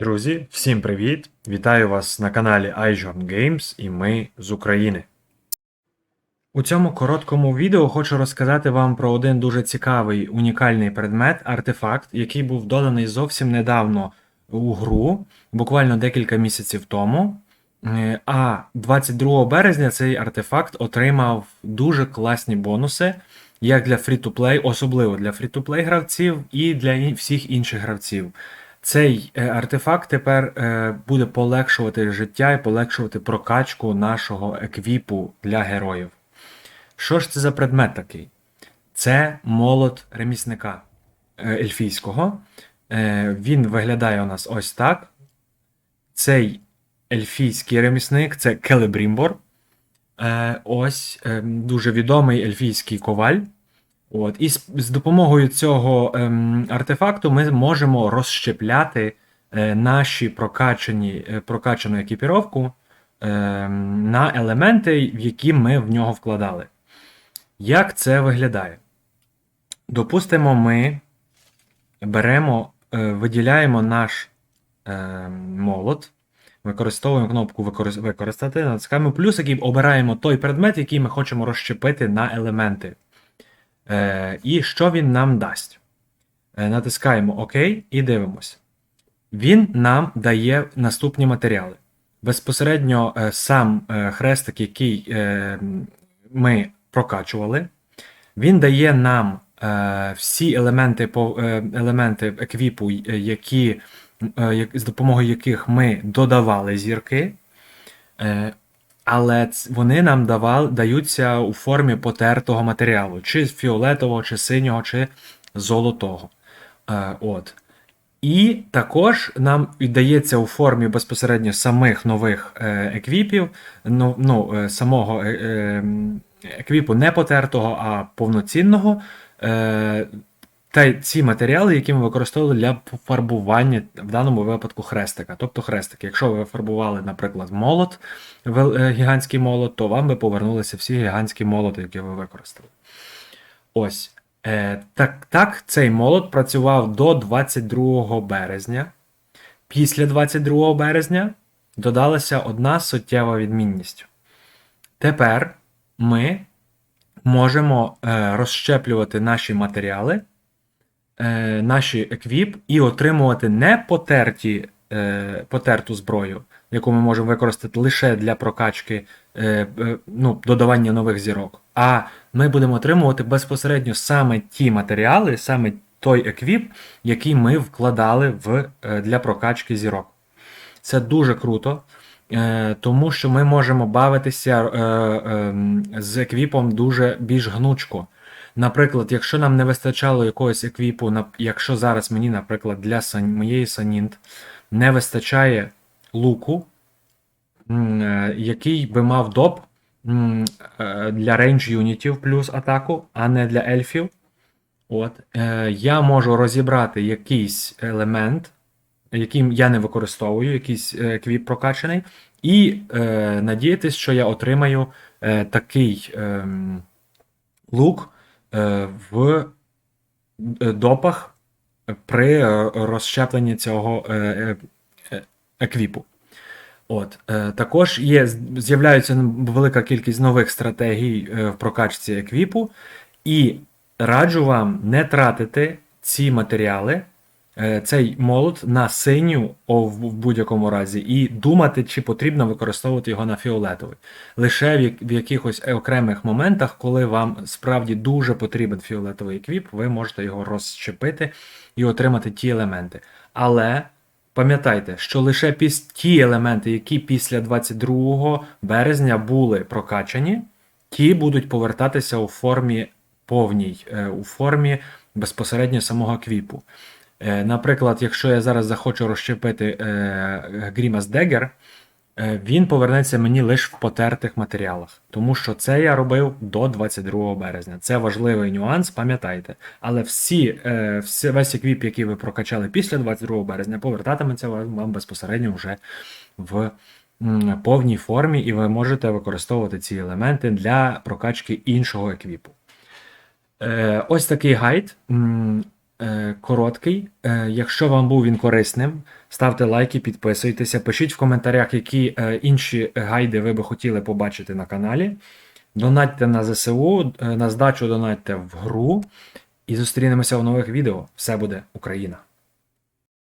Друзі, всім привіт! Вітаю вас на каналі iJorn Games і ми з України. У цьому короткому відео хочу розказати вам про один дуже цікавий унікальний предмет, артефакт, який був доданий зовсім недавно у гру, буквально декілька місяців тому. Е, А 22 березня цей артефакт отримав дуже класні бонуси, як для фрі-то-плей, особливо для фрі-то-плей гравців і для всіх інших гравців. Цей е, артефакт тепер е, буде полегшувати життя і полегшувати прокачку нашого еквіпу для героїв. Що ж це за предмет такий? Це молот ремісника е, ельфійського. Він виглядає у нас ось так. Цей ельфійський ремісник це Келебрімбор. Ось дуже відомий ельфійський коваль. От, і з, з допомогою цього ем, артефакту ми можемо розщепляти е, наші прокачані, е, прокачану екіпіровку ем, на елементи, які ми в нього вкладали. Як це виглядає? Допустимо, ми беремо, е, виділяємо наш е, молот, використовуємо кнопку Використати, натискаємо плюсик і обираємо той предмет, який ми хочемо розщепити на елементи. Е, і що він нам дасть? Е, натискаємо ОК і дивимося. Він нам дає наступні матеріали. Безпосередньо е, сам хрестик, який ми прокачували, він дає нам всі елементи, елементи еквіпу, які, як- з допомогою яких ми додавали зірки. Але вони нам давали, даються у формі потертого матеріалу, чи фіолетового, чи синього, чи золотого. Е, от. І також нам віддається у формі безпосередньо самих нових е, еквіпів, ну, ну, е, самого е, е, еквіпу не потертого, а повноцінного. Та й ці матеріали, які ми використовували для фарбування, в даному випадку хрестика. Тобто хрестик. Якщо ви фарбували, наприклад, молот, е, гігантський молот, то вам би повернулися всі гігантські молоти, які ви використали. Ось. Е, так, так, цей молот працював до 22 березня. Після 22 березня додалася одна суттєва відмінність. Тепер ми можемо е, розщеплювати наші матеріали, е, наші еквіп і отримувати не потерті, е, потерту зброю, яку ми можемо використати лише для прокачки е, е, ну, додавання нових зірок. А ми будемо отримувати безпосередньо саме ті матеріали, саме той еквіп, який ми вкладали в, е, для прокачки зірок. Це дуже круто, е, тому що ми можемо бавитися е, е, з еквіпом дуже більш гнучко. Наприклад, якщо нам не вистачало якогось еквіпу, якщо зараз мені, наприклад, для моєї Санінт не вистачає луку, е, який би мав доп е, для рейндж юнітів плюс атаку, а не для ельфів. От, е, я можу розібрати якийсь елемент, який я не використовую, якийсь е, еквіп прокачаний, і е, надіятись, що я отримаю е, такий ем, лук е, в е, допах при е, розщепленні цього е, е, е, еквіпу. От, е, також є, з'являється велика кількість нових стратегій е, в прокачці еквіпу, і раджу вам не тратити ці матеріали, е, цей молот на синю в будь-якому разі, і думати, чи потрібно використовувати його на фіолетовий. Лише в, якихось окремих моментах, коли вам справді дуже потрібен фіолетовий еквіп, ви можете його розщепити і отримати ті елементи. Але Пам'ятайте, що лише ті елементи, які після 22 березня були прокачані, ті будуть повертатися у формі повній, е, у формі безпосередньо самого квіпу. Е, Наприклад, якщо я зараз захочу розщепити е, Grimace Dagger, е, він повернеться мені лише в потертих матеріалах, тому що це я робив до 22 березня. Це важливий нюанс, пам'ятайте. Але всі, е, всі весь еквіп, який ви прокачали після 22 березня, повертатиметься вам безпосередньо вже в повній формі, і ви можете використовувати ці елементи для прокачки іншого еквіпу. Е, ось такий гайд. Е, короткий. Е, якщо вам був він корисним, ставте лайки, підписуйтеся, пишіть в коментарях, які е, інші гайди ви би хотіли побачити на каналі. Донатьте на ЗСУ, на здачу донатьте в гру. І зустрінемося в нових відео. Все буде Україна!